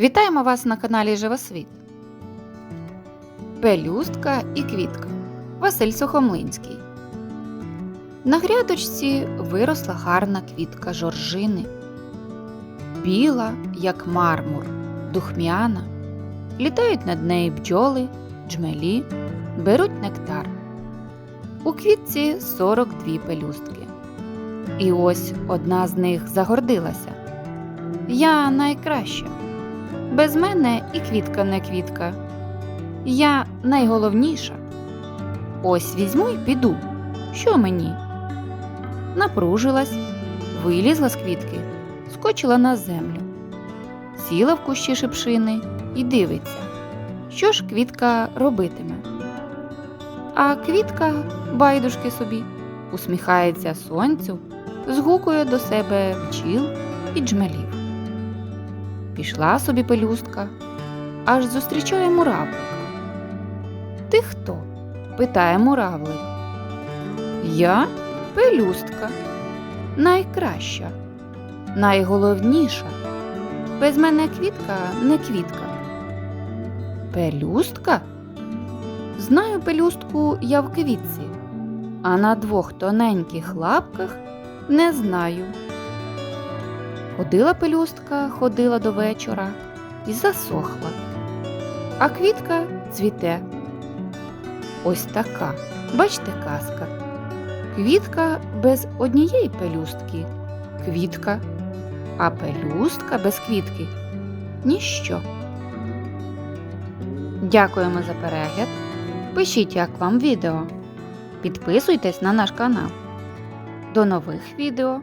Вітаємо вас на каналі Живосвіт. Пелюстка і квітка. Василь Сухомлинський. На грядочці виросла гарна квітка жоржини. Біла, як мармур, духмяна. Літають над нею бджоли, джмелі, беруть нектар. У квітці 42 пелюстки. І ось одна з них загордилася. Я найкраща. Без мене і квітка не квітка. Я найголовніша. Ось візьму й піду. Що мені? Напружилась, вилізла з квітки, скочила на землю, сіла в кущі шипшини і дивиться, що ж квітка робитиме. А квітка байдужки собі, усміхається сонцю, згукує до себе бджіл і джмелів. Пішла собі пелюстка, аж зустрічає муравлика. Ти хто? питає муравлик. Я пелюстка, найкраща, найголовніша. Без мене квітка не квітка. Пелюстка? Знаю пелюстку я в квітці, а на двох тоненьких лапках не знаю. Ходила пелюстка, ходила до вечора і засохла. А квітка цвіте. Ось така, бачте, казка. Квітка без однієї пелюстки квітка, а пелюстка без квітки ніщо. Дякуємо за перегляд. Пишіть, як вам відео. Підписуйтесь на наш канал. До нових відео!